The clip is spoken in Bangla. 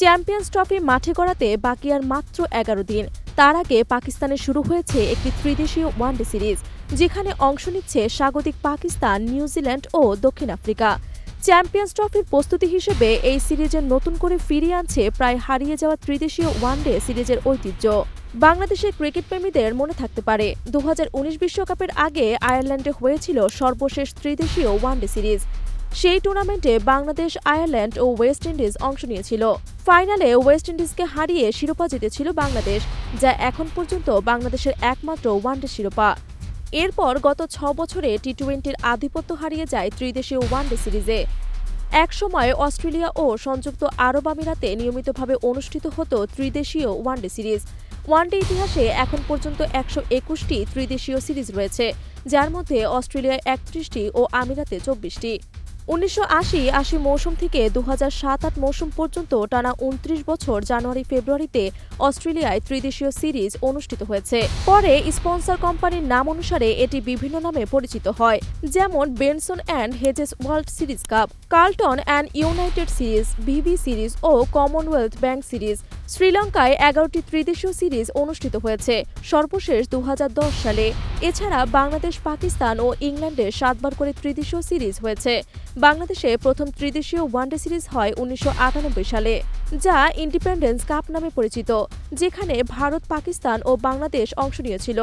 চ্যাম্পিয়ন্স ট্রফি মাঠে গড়াতে বাকি আর মাত্র এগারো দিন। তার আগে পাকিস্তানে শুরু হয়েছে একটি ত্রিদেশীয় ওয়ানডে সিরিজ, যেখানে অংশ নিচ্ছে স্বাগতিক পাকিস্তান, নিউজিল্যান্ড ও দক্ষিণ আফ্রিকা। চ্যাম্পিয়ন্স ট্রফির প্রস্তুতি হিসেবে এই সিরিজের নতুন করে ফিরিয়ে আনছে প্রায় হারিয়ে যাওয়া ত্রিদেশীয় ওয়ানডে সিরিজের ঐতিহ্য। বাংলাদেশের ক্রিকেট প্রেমীদের মনে থাকতে পারে দু বিশ্বকাপের আগে আয়ারল্যান্ডে হয়েছিল সর্বশেষ ত্রিদেশীয় ওয়ানডে সিরিজ সেই টুর্নামেন্টে বাংলাদেশ, আয়ারল্যান্ড ও ওয়েস্ট ইন্ডিজ অংশ নিয়েছিল। ফাইনালে ওয়েস্ট ইন্ডিজকে হারিয়ে শিরোপা জিতেছিল বাংলাদেশ, যা এখন পর্যন্ত বাংলাদেশের একমাত্র ওয়ানডে শিরোপা। এরপর গত ছ বছরে টি টোয়েন্টির আধিপত্য হারিয়ে যায় ত্রিদেশীয় ওয়ানডে সিরিজে। একসময় অস্ট্রেলিয়া ও সংযুক্ত আরব আমিরাতে নিয়মিতভাবে অনুষ্ঠিত হতো ত্রিদেশীয় ওয়ানডে সিরিজ। ওয়ানডে ইতিহাসে এখন পর্যন্ত একশো একুশটি ত্রিদেশীয় সিরিজ রয়েছে, যার মধ্যে অস্ট্রেলিয়ায় একত্রিশটি ও আমিরাতে চব্বিশটি। উনিশশো আশি আশি মৌসুম থেকে দু সাত আট মৌসুম পর্যন্ত টানা উনত্রিশ বছর জানুয়ারি ফেব্রুয়ারিতে অস্ট্রেলিয়ায় ত্রিদেশীয় সিরিজ অনুষ্ঠিত হয়েছে। পরে স্পন্সর কোম্পানির নাম অনুসারে এটি বিভিন্ন নামে পরিচিত হয়, যেমন Benson and Hedges World Series Cup, Carlton and United Series, VB Series O Commonwealth Bank Series. শ্রীলঙ্কায় এগারোটি ত্রিদেশীয় সিরিজ অনুষ্ঠিত হয়েছে। সর্বশেষ দু হাজার দশ সালে। এছাড়া বাংলাদেশ, পাকিস্তান ও ইংল্যান্ডে সাতবার করে ত্রিদেশীয় সিরিজ হয়েছে। বাংলাদেশে প্রথম ত্রিদেশীয় ওয়ানডে সিরিজ হয় উনিশশো আটানব্বই সালে, যা ইন্ডিপেন্ডেন্স কাপ নামে পরিচিত, যেখানে ভারত, পাকিস্তান ও বাংলাদেশ অংশ নিয়েছিল।